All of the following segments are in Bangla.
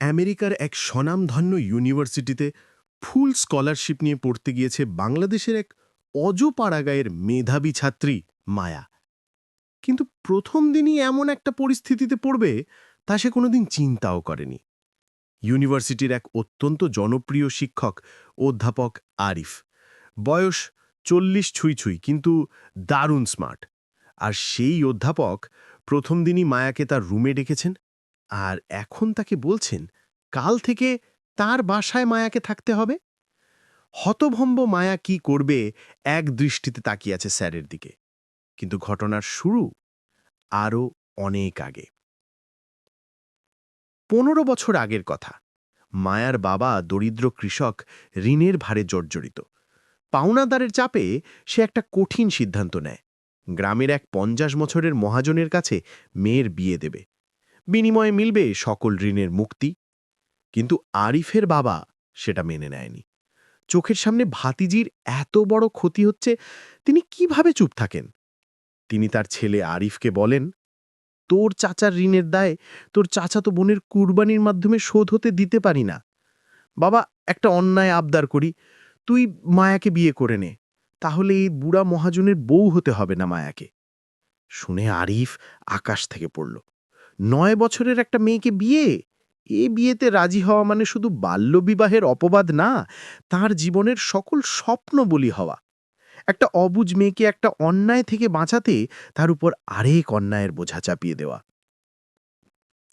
আমেরিকার এক স্বনামধন্য ইউনিভার্সিটিতে ফুল স্কলারশিপ নিয়ে পড়তে গিয়েছে বাংলাদেশের এক অজপাড়াগায়ের মেধাবী ছাত্রী মায়া। কিন্তু প্রথম দিনই এমন একটা পরিস্থিতিতে পড়বে তা সে কোনোদিন চিন্তাও করেনি। ইউনিভার্সিটির এক অত্যন্ত জনপ্রিয় শিক্ষক, অধ্যাপক আরিফ। বয়স চল্লিশ ছুঁই ছুঁই, কিন্তু দারুণ স্মার্ট। আর সেই অধ্যাপক প্রথম দিনই মায়াকে তার রুমে ডেকেছেন আর এখন তাকে বলছেন, কাল থেকে তার বাসায় মায়াকে থাকতে হবে? হতভম্ব মায়া কি করবে এক দৃষ্টিতে তাকিয়ে আছে স্যারের দিকে। কিন্তু ঘটনার শুরু আরও অনেক আগে। পনেরো বছর আগের কথা, মায়ার বাবা দরিদ্র কৃষক ঋণের ভারে জর্জরিত। পাওনাদারের চাপে সে একটা কঠিন সিদ্ধান্ত নেয়। গ্রামের এক পঞ্চাশ বছরের মহাজনের কাছে মেয়ের বিয়ে দেবে। বিনিময়ে মিলবে সকল ঋণের মুক্তি। কিন্তু আরিফের বাবা সেটা মেনে নেয়নি। চোখের সামনে ভাতিজির এত বড় ক্ষতি হচ্ছে, তিনি কীভাবে চুপ থাকেন? তিনি তার ছেলে আরিফকে বলেন, তোর চাচার ঋণের দায় তোর চাচাতো বোনের কুরবানির মাধ্যমে শোধ হতে দিতে পারি না। বাবা, একটা অন্যায় আবদার করি। তুই মায়াকে বিয়ে করে নে। তাহলে এই বুড়া মহাজনের বউ হতে হবে না মায়াকে। শুনে আরিফ আকাশ থেকে পড়ল। নয় বছরের একটা মেয়েকে বিয়ে? এ বিয়েতে রাজি হওয়া মানে শুধু বাল্যবিবাহের অপবাদ না, তার জীবনের সকল স্বপ্ন বলি হওয়া। একটা অবুজ মেয়েকে একটা অন্যায় থেকে বাঁচাতে তার উপর আরেক অন্যায়ের বোঝা চাপিয়ে দেওয়া।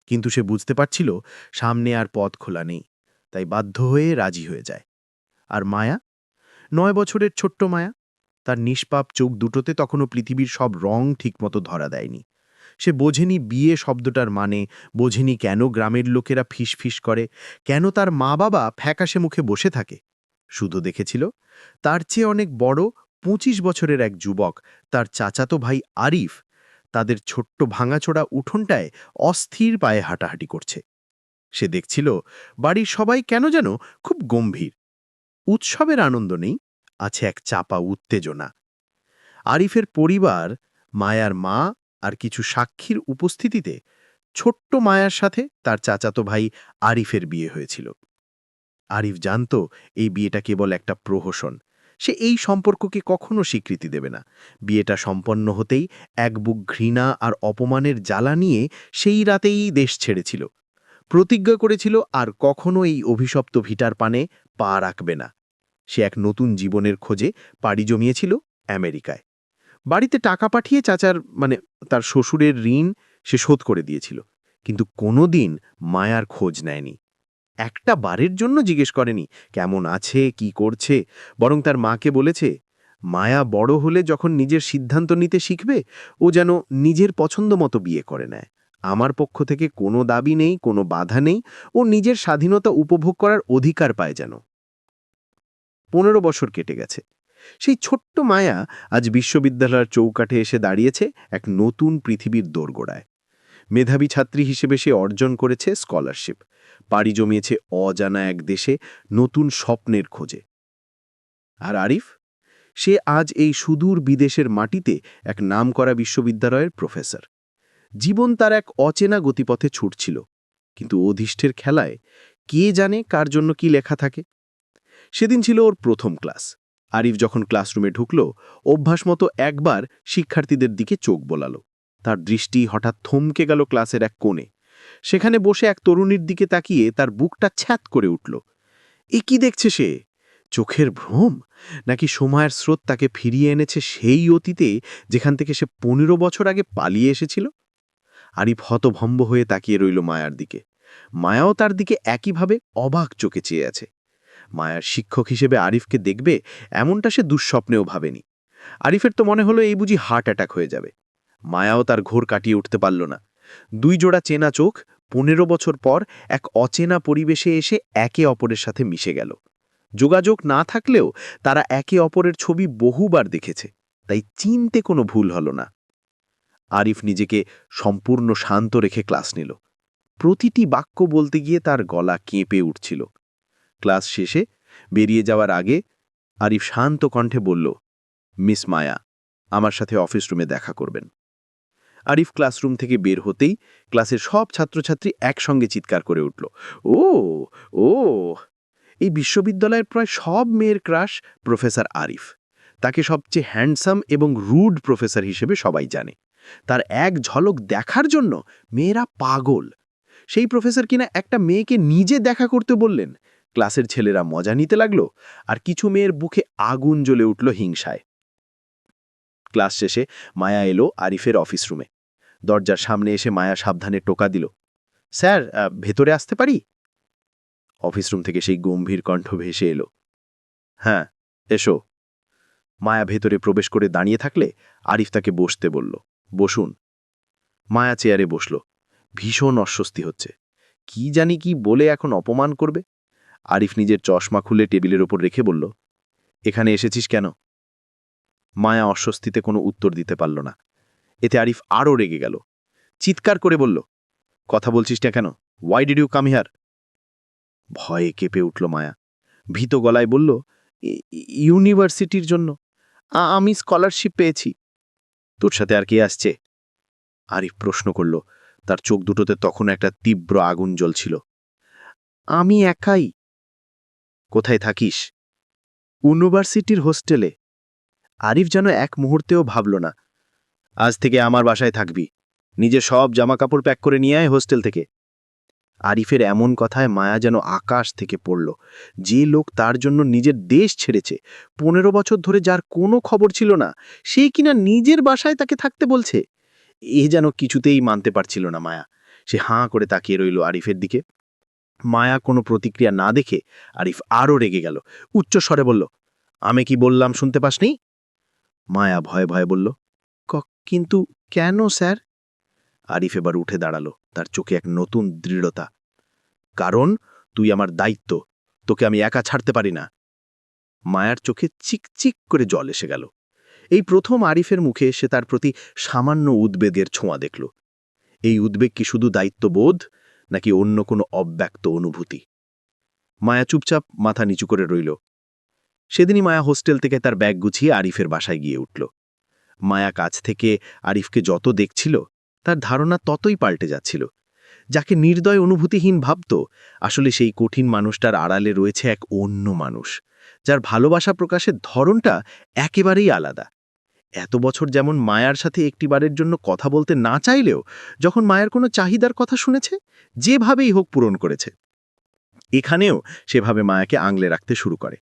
কিন্তু সে বুঝতে পারছিল, সামনে আর পথ খোলা নেই, তাই বাধ্য হয়ে রাজি হয়ে যায়। আর মায়া? নয় বছরের ছোট্ট মায়া। তার নিষ্পাপ চোখ দুটোতে তখনও পৃথিবীর সব রং ঠিকমতো ধরা দেয়নি। সে বোঝেনি বিয়ে শব্দটার মানে বোঝেনি কেন গ্রামের লোকেরা ফিস করে, কেন তার মা বাবা ফ্যাকাশে মুখে বসে থাকে। শুধু দেখেছিল, তার চেয়ে অনেক বড় পঁচিশ বছরের এক যুবক, তার চাচাতো ভাই আরিফ, তাদের ছোট্ট ভাঙাচোড়া উঠোনটায় অস্থির পায়ে হাঁটাহাঁটি করছে। সে দেখছিল, বাড়ির সবাই কেন যেন খুব গম্ভীর। উৎসবের আনন্দ নেই, আছে এক চাপা উত্তেজনা। আরিফের পরিবার, মায়ার মা আর কিছু সাক্ষীর উপস্থিতিতে ছোট্ট মায়ার সাথে তার চাচাতো ভাই আরিফের বিয়ে হয়েছিল। আরিফ জানত এই বিয়েটা কেবল একটা প্রহসন। সে এই সম্পর্ককে কখনো স্বীকৃতি দেবে না। বিয়েটা সম্পন্ন হতেই এক বুক ঘৃণা আর অপমানের জ্বালা নিয়ে সেই রাতেই দেশ ছেড়েছিল। প্রতিজ্ঞা করেছিল আর কখনো এই অভিশপ্ত ভিটার পানে পা রাখবে না। সে এক নতুন জীবনের খোঁজে পাড়ি জমিয়েছিল আমেরিকায়। বাড়িতে টাকা পাঠিয়ে চাচার মানে তার শ্বশুরের ঋণ সে শোধ করে দিয়েছিল। কিন্তু কোনো দিন মায়ার খোঁজ নেয়নি। একটা বারের জন্য জিজ্ঞেস করেনি, কেমন আছে, কি করছে? বরং তার মাকে বলেছে, মায়া বড় হলে যখন নিজের সিদ্ধান্ত নিতে শিখবে, ও যেন নিজের পছন্দ মতো বিয়ে করে নেয়। আমার পক্ষ থেকে কোনো দাবি নেই, কোনো বাধা নেই, ও নিজের স্বাধীনতা উপভোগ করার অধিকার পায় যেন। পনেরো বছর কেটে গেছে। সেই ছোট্ট মায়া আজ বিশ্ববিদ্যালয়ের চৌকাঠে এসে দাঁড়িয়েছে এক নতুন পৃথিবীর দোরগোড়ায়। মেধাবী ছাত্রী হিসেবে সে অর্জন করেছে স্কলারশিপ। পাড়ি জমিয়েছে অজানা এক দেশে নতুন স্বপ্নের খোঁজে। আর আরিফ? সে আজ এই সুদূর বিদেশের মাটিতে এক নামকরা বিশ্ববিদ্যালয়ের প্রফেসর। জীবন তার এক অচেনা গতিপথে ছুটছিল। কিন্তু অধিষ্ঠের খেলায় কে জানে কার জন্য কি লেখা থাকে? সেদিন ছিল ওর প্রথম ক্লাস। আরিফ যখন ক্লাসরুমে ঢুকল, অভ্যাস মতো একবার শিক্ষার্থীদের দিকে চোখ বোলালো। তার দৃষ্টি হঠাৎ থমকে গেল ক্লাসের এক কোণে। সেখানে বসে এক তরুণীর দিকে তাকিয়ে তার বুকটা ছ্যাত করে উঠল। এ কি দেখছে সে? চোখের ভ্রম? নাকি সময়ের স্রোত তাকে ফিরিয়ে এনেছে সেই অতীতে যেখান থেকে সে পনেরো বছর আগে পালিয়ে এসেছিল? আরিফ হতভম্ব হয়ে তাকিয়ে রইল মায়ার দিকে। মায়াও তার দিকে একইভাবে অবাক চোখে চেয়ে আছে। মায়ার শিক্ষক হিসেবে আরিফকে দেখবে এমনটা সে দুঃস্বপ্নেও ভাবেনি। আরিফের তো মনে হলো এই বুঝি হার্ট অ্যাটাক হয়ে যাবে। মায়াও তার ঘোর কাটিয়ে উঠতে পারল না। দুই জোড়া চেনা চোখ পনেরো বছর পর এক অচেনা পরিবেশে এসে একে অপরের সাথে মিশে গেল। যোগাযোগ না থাকলেও তারা একে অপরের ছবি বহুবার দেখেছে, তাই চিনতে কোনো ভুল হল না। আরিফ নিজেকে সম্পূর্ণ শান্ত রেখে ক্লাস নিল। প্রতিটি বাক্য বলতে গিয়ে তার গলা কেঁপে উঠছিল। ক্লাস শেষে বেরিয়ে যাওয়ার আগে আরিফ শান্ত কণ্ঠে বলল, মিস মায়া, আমার সাথে অফিস রুমে দেখা করবেন। আরিফ ক্লাসরুম থেকে বের হতেই ক্লাসের সব ছাত্রছাত্রী একসঙ্গে চিৎকার করে উঠল ও ও এই বিশ্ববিদ্যালয়ের প্রায় সব মেয়ের ক্রাশ প্রফেসর আরিফ। তাকে সবচেয়ে হ্যান্ডসাম এবং রুড প্রফেসর হিসেবে সবাই জানে। তার এক ঝলক দেখার জন্য মেয়েরা পাগল। সেই প্রফেসর কিনা একটা মেয়েকে নিজে দেখা করতে বললেন ক্লাসের ছেলেরা মজা নিতে লাগল আর কিছু মেয়ের বুকে আগুন জ্বলে উঠল হিংসায়। ক্লাস শেষে মায়া এলো আরিফের অফিস রুমে দরজার সামনে এসে মায়া সাবধানে টোকা দিল, স্যার ভেতরে আসতে পারি? অফিস রুম থেকে সেই গম্ভীর কণ্ঠ ভেসে এলো হ্যাঁ এসো। মায়া ভেতরে প্রবেশ করে দাঁড়িয়ে থাকলে আরিফ তাকে বসতে বলল, বসুন। মায়া চেয়ারে বসল, ভীষণ অস্বস্তি হচ্ছে, কি জানি কি বলে এখন অপমান করবে? আরিফ নিজের চশমা খুলে টেবিলের ওপর রেখে বলল, এখানে এসেছিস কেন? মায়া অস্বস্তিতে কোনো উত্তর দিতে পারল না। এতে আরিফ আরও রেগে গেল। চিৎকার করে বলল, কথা বলছিস না কেন? ওয়াই ডিড ইউ কাম ভয়ে কেঁপে উঠল মায়া। ভীত গলায় বলল, "ই- ই- ইউনিভার্সিটির জন্য। আমি স্কলারশিপ পেয়েছি। তোর সাথে আর কে আসছে? আরিফ প্রশ্ন করল, তার চোখ দুটোতে তখন একটা তীব্র আগুন জ্বলছিল। আমি একাই। কোথায় থাকিস? ইউনিভার্সিটির হোস্টেলে। আরিফ যেন এক মুহূর্তেও ভাবল না। আজ থেকে আমার বাসায় থাকবি। নিজে সব জামাকাপড় প্যাক করে নিয়ে আয় হোস্টেল থেকে। আরিফের এমন কথায় মায়া যেন আকাশ থেকে পড়ল। যে লোক তার জন্য নিজের দেশ ছেড়েছে, পনেরো বছর ধরে যার কোনো খবর ছিল না, সে কিনা নিজের বাসায় তাকে থাকতে বলছে? এ যেন কিছুতেই মানতে পারছিল না মায়া। সে হাঁ করে তাকিয়ে রইল আরিফের দিকে। মায়া কোনো প্রতিক্রিয়া না দেখে আরিফ আরও রেগে গেল। উচ্চ স্বরে বলল, আমি কি বললাম শুনতে পাসনি? মায়া ভয়ে ভয়ে বলল, "ক- কিন্তু কেন স্যার? আরিফ এবার উঠে দাঁড়াল, তার চোখে এক নতুন দৃঢ়তা। কারণ তুই আমার দায়িত্ব, তোকে আমি একা ছাড়তে পারি না। মায়ার চোখে চিকচিক করে জল এসে গেল। এই প্রথম আরিফের মুখে সে তার প্রতি সামান্য উদ্বেগের ছোঁয়া দেখল। এই উদ্বেগ কি শুধু দায়িত্ববোধ? নাকি অন্য কোনো অব্যক্ত অনুভূতি? মায়া চুপচাপ মাথা নিচু করে রইল। সেদিনই মায়া হোস্টেল থেকে তার ব্যাগ গুছিয়ে আরিফের বাসায় গিয়ে উঠল। মায়া কাছ থেকে আরিফকে যত দেখছিল, তার ধারণা ততই পাল্টে যাচ্ছিল। যাকে নির্দয় অনুভূতিহীন ভাবত, আসলে সেই কঠিন মানুষটার আড়ালে রয়েছে এক অন্য মানুষ, যার ভালোবাসা প্রকাশের ধরনটা একেবারেই আলাদা। এত বছর যেমন মায়ার সাথে একটিবারের জন্য কথা বলতে না চাইলেও যখন মায়ের কোনো চাহিদার কথা শুনেছে, যেভাবেই হোক পূরণ করেছে। এখানেও সেভাবে মায়াকে আংলে রাখতে শুরু করে।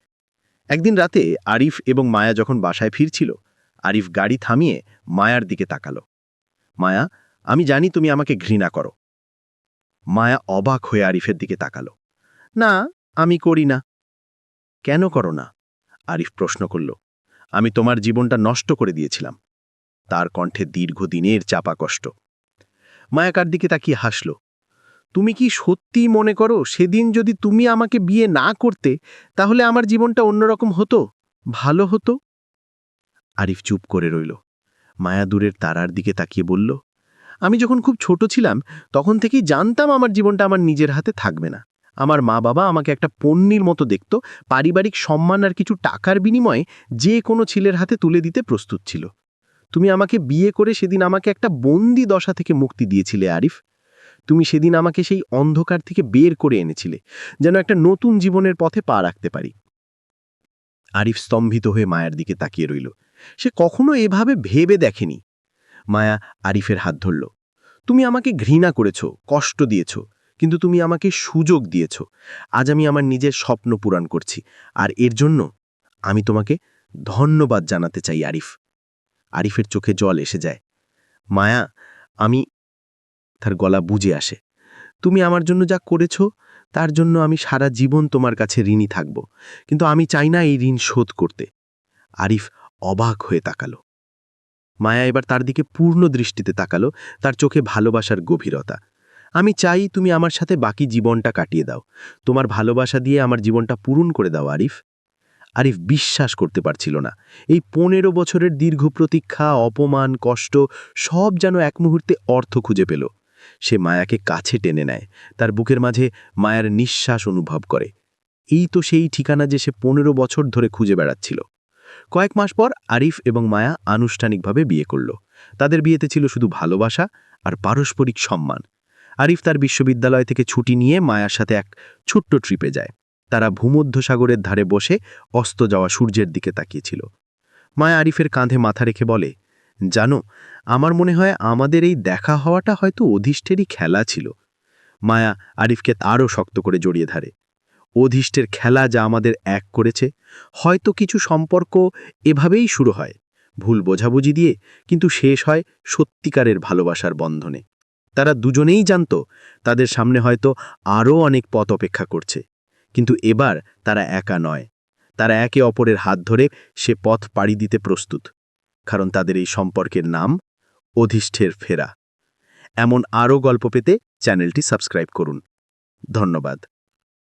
একদিন রাতে আরিফ এবং মায়া যখন বাসায় ফিরছিল, আরিফ গাড়ি থামিয়ে মায়ার দিকে তাকালো। মায়া, আমি জানি তুমি আমাকে ঘৃণা করো। মায়া অবাক হয়ে আরিফের দিকে তাকালো। না, আমি করি না। কেন করো না? আরিফ প্রশ্ন করল। আমি তোমার জীবনটা নষ্ট করে দিয়েছিলাম। তার কণ্ঠে দীর্ঘদিনের চাপা কষ্ট। মায়াকার দিকে তাকিয়ে হাসল? তুমি কি সত্যিই মনে করো সেদিন যদি তুমি আমাকে বিয়ে না করতে, তাহলে আমার জীবনটা অন্যরকম হতো? ভালো হতো? আরিফ চুপ করে রইল। মায়া দূরের তারার দিকে তাকিয়ে বলল, আমি যখন খুব ছোট ছিলাম, তখন থেকেই জানতাম আমার জীবনটা আমার নিজের হাতে থাকবে না। আমার মা বাবা আমাকে একটা পণ্যির মতো দেখত, পারিবারিক সম্মান আর কিছু টাকার বিনিময়ে যে কোনো ছেলের হাতে তুলে দিতে প্রস্তুত ছিল। তুমি আমাকে বিয়ে করে সেদিন আমাকে একটা বন্দি দশা থেকে মুক্তি দিয়েছিলে, আরিফ। তুমি সেদিন আমাকে সেই অন্ধকার থেকে বের করে এনেছিলে, যেন একটা নতুন জীবনের পথে পা রাখতে পারি। আরিফ স্তম্ভিত হয়ে মায়ের দিকে তাকিয়ে রইল। সে কখনো এভাবে ভেবে দেখেনি। মায়া আরিফের হাত ধরল। তুমি আমাকে ঘৃণা করেছ, কষ্ট দিয়েছ কিন্তু তুমি আমাকে সুযোগ দিয়েছ। আজ আমি আমার নিজের স্বপ্ন পূরণ করছি। আর এর জন্য আমি তোমাকে ধন্যবাদ জানাতে চাই, আরিফ। আরিফের চোখে জল এসে যায়। মায়া, আমি তার গলা বুঝে আসে। তুমি আমার জন্য যা করেছ, তার জন্য আমি সারা জীবন তোমার কাছে ঋণী থাকব। কিন্তু আমি চাই না এই ঋণ শোধ করতে। আরিফ অবাক হয়ে তাকালো। মায়া এবার তার দিকে পূর্ণ দৃষ্টিতে তাকালো। তার চোখে ভালোবাসার গভীরতা। আমি চাই তুমি আমার সাথে বাকি জীবনটা কাটিয়ে দাও। তোমার ভালোবাসা দিয়ে আমার জীবনটা পূরণ করে দাও, আরিফ। আরিফ বিশ্বাস করতে পারছিল না। এই পনেরো বছরের দীর্ঘ প্রতীক্ষা, অপমান, কষ্ট, সব যেন এক মুহূর্তে অর্থ খুঁজে পেল। সে মায়াকে কাছে টেনে নেয়। তার বুকের মাঝে মায়ার নিঃশ্বাস অনুভব করে। এই তো সেই ঠিকানা যে সে পনেরো বছর ধরে খুঁজে বেড়াচ্ছিল। কয়েক মাস পর আরিফ এবং মায়া আনুষ্ঠানিকভাবে বিয়ে করল। তাদের বিয়েতে ছিল শুধু ভালোবাসা আর পারস্পরিক সম্মান। আরিফ তার বিশ্ববিদ্যালয় থেকে ছুটি নিয়ে মায়ার সাথে এক ছোট্ট ট্রিপে যায়। তারা ভূমধ্যসাগরের ধারে বসে অস্ত যাওয়া সূর্যের দিকে তাকিয়েছিল। মায়া আরিফের কাঁধে মাথা রেখে বলে, জানো, আমার মনে হয় আমাদের এই দেখা হওয়াটা হয়তো অধিষ্ঠেরই খেলা ছিল। মায়া আরিফকে আরও শক্ত করে জড়িয়ে ধরে, অধিষ্ঠের খেলা যা আমাদের এক করেছে, হয়তো কিছু সম্পর্ক এভাবেই শুরু হয়। ভুল বোঝাবুঝি দিয়ে কিন্তু শেষ হয় সত্যিকারের ভালোবাসার বন্ধনে। তারা দুজনেই জানত, তাদের সামনে হয়তো আরও অনেক পথ অপেক্ষা করছে। কিন্তু এবার তারা একা নয়। তারা একে অপরের হাত ধরে সে পথ পাড়ি দিতে প্রস্তুত, কারণ তাদের এই সম্পর্কের নাম অধিষ্ঠের ফেরা। এমন আরও গল্প পেতে চ্যানেলটি সাবস্ক্রাইব করুন। ধন্যবাদ।